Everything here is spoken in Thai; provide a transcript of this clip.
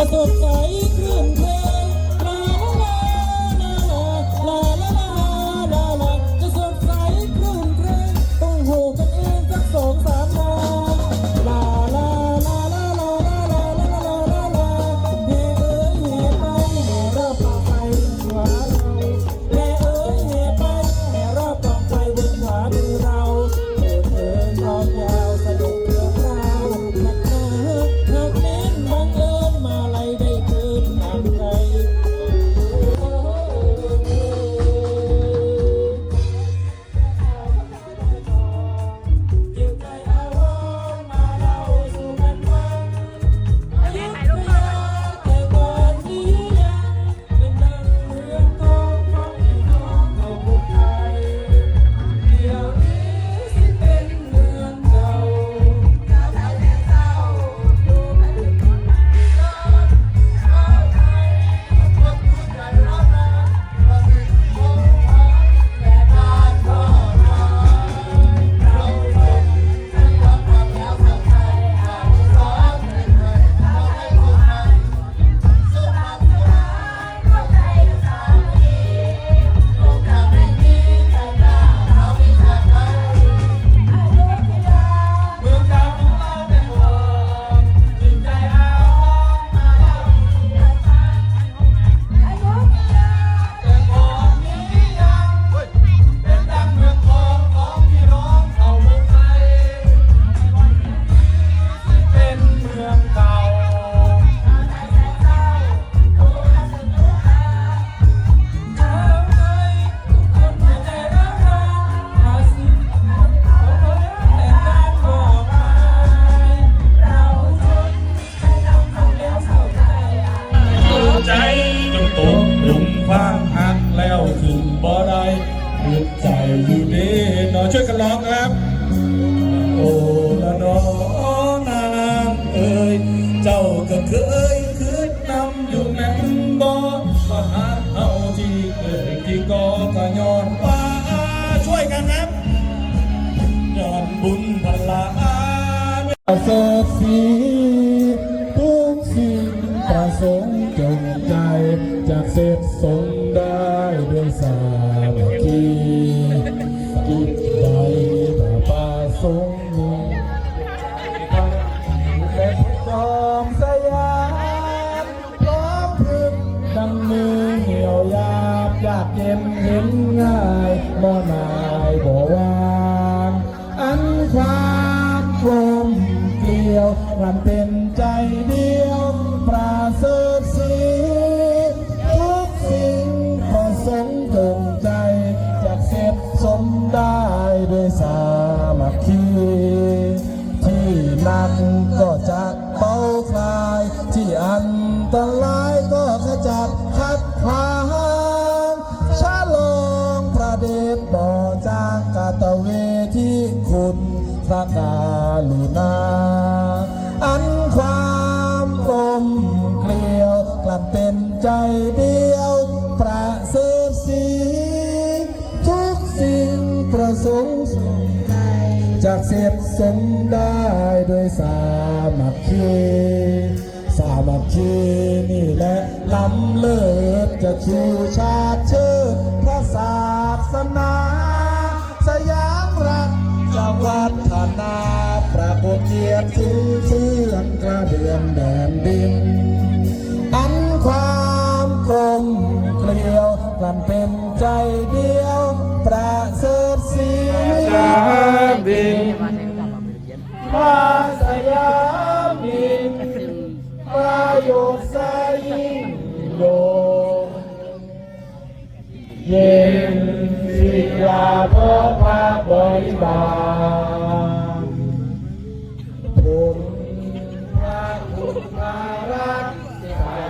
จะสดใสคลื่นเพ อยู่ดีหนอช่วยกันร้องครับ โอ้ละน้องนางเอ้ยเจ้าก็เคยคืนนำอยู่แม่นบ่มาหาเฮาที่เกิดที่กอกะย้อนว่าช่วยกันครับย้อนบุญพลาประเสริฐสีทุกสิ่งประสงค์จงใจจากเสร็จสมได้ด้วยสา และจอมสยามพร้อมพึงดังมือเหี่ยวยาบอยากเย็นเห็นง่ายบ่นายบ่วางอันความกลมเกลียวรันเป็นใจเดียว นตรายก็ขจัดคัดค้านชาลองพระเดชบ่อจากกาตะเวที่คุณพระกาลุณาอันความกลมเกลียวกลับเป็นใจเดียว ประเสริฐสีทุกสิ่งประสงค์สุขใจจากเสร็จสมได้โดวยสามัคคี สามัคคีนี่แหละล้ำเลิศจะชูชาติชื่อพระศาสนา สยามรัฐจะวัฒนาปรากฏเกียรติชื่อเชื่องกระเดือนแดนดิน อันความกลมเกลียวกลันเป็นใจเดียว ประเสริฐสีดินพระ โยสายิงโยเย็นสิลาพพระบิบาลผมพระคุณพระรักษา